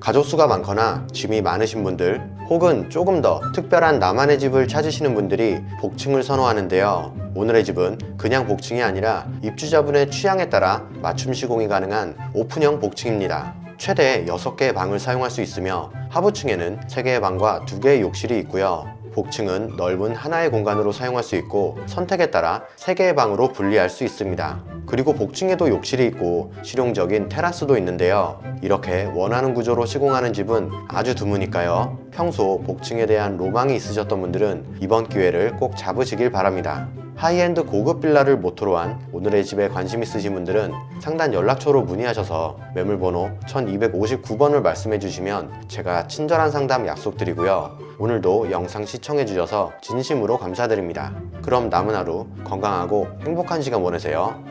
가족 수가 많거나 짐이 많으신 분들 혹은 조금 더 특별한 나만의 집을 찾으시는 분들이 복층을 선호하는데요. 오늘의 집은 그냥 복층이 아니라 입주자분의 취향에 따라 맞춤 시공이 가능한 오픈형 복층입니다. 최대 6개의 방을 사용할 수 있으며 하부층에는 3개의 방과 2개의 욕실이 있고요. 복층은 넓은 하나의 공간으로 사용할 수 있고 선택에 따라 3개의 방으로 분리할 수 있습니다. 그리고 복층에도 욕실이 있고 실용적인 테라스도 있는데요. 이렇게 원하는 구조로 시공하는 집은 아주 드무니까요. 평소 복층에 대한 로망이 있으셨던 분들은 이번 기회를 꼭 잡으시길 바랍니다. 하이엔드 고급 빌라를 모토로 한 오늘의 집에 관심 있으신 분들은 상단 연락처로 문의하셔서 매물번호 1259번을 말씀해 주시면 제가 친절한 상담 약속드리고요. 오늘도 영상 시청해 주셔서 진심으로 감사드립니다. 그럼 남은 하루 건강하고 행복한 시간 보내세요.